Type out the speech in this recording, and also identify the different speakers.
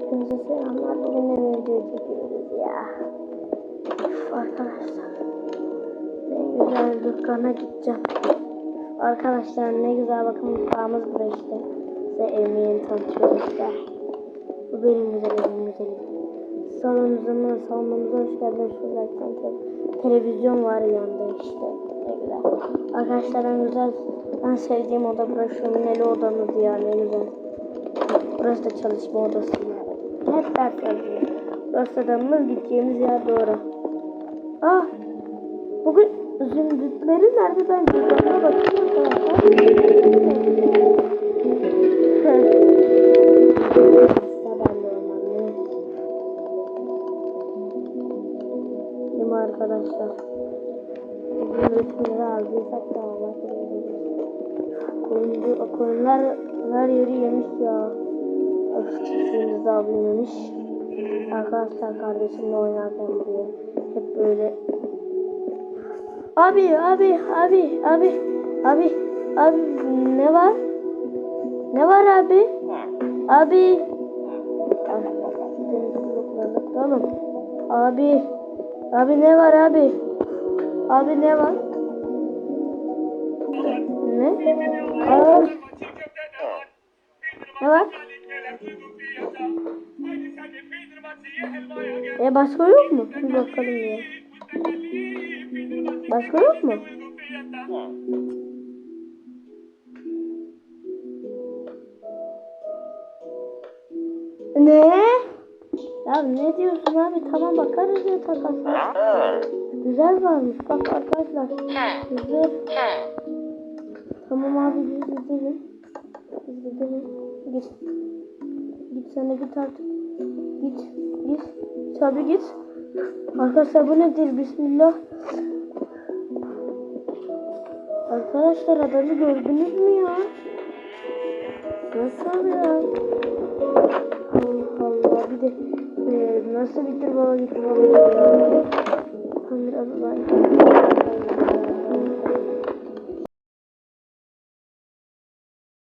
Speaker 1: Hepinize selamlar. Bugün de video çekiyoruz ya. Üf, arkadaşlar. Ne güzel dükkana gideceğim. Arkadaşlar ne güzel bakın mutfağımız burada işte. Size evimi yeni tanıtıyorum işte. Bu benim güzel evim güzelim. Salonumuza, salonumuza hoş geldiniz. Şurada te- televizyon var yanında işte. Ne güzel. Arkadaşlar en güzel, ben sevdiğim oda burası. Şömineli odamız ya ne güzel. Burası da çalışma odası. Hep ders yazıyor. Adamımız gideceğimiz yer doğru. Ah! Bugün zümrütleri nerede ben cüzdanına bakıyorum. Değil mi arkadaşlar? Zümrütleri aldıysak da Allah Koyuncu, koyunlar her yeri yemiş ya. Öf çiftliğimizi abim yemiş. Arkadaşlar kardeşimle oynarken buraya hep böyle Abi abi abi abi abi abi ne var? Ne var abi? Abi Oğlum Abi Abi ne var abi? Abi ne var? Ne? Aa, ne var? E başka yok mu? Bir bakalım ya. Başka yok mu? Ne? Ya ne diyorsun abi? Tamam bakarız ya takasına. Güzel varmış. Bak arkadaşlar. Güzel. Tamam abi biz gidelim. Biz gidelim. Git. Sen de git artık. Git. Git. Tabi git. Arkadaşlar bu nedir? Bismillah. Arkadaşlar adamı gördünüz mü ya? Nasıl ya? Allah Allah. Bir de e, nasıl bitir baba gitti baba. Hamir Allah.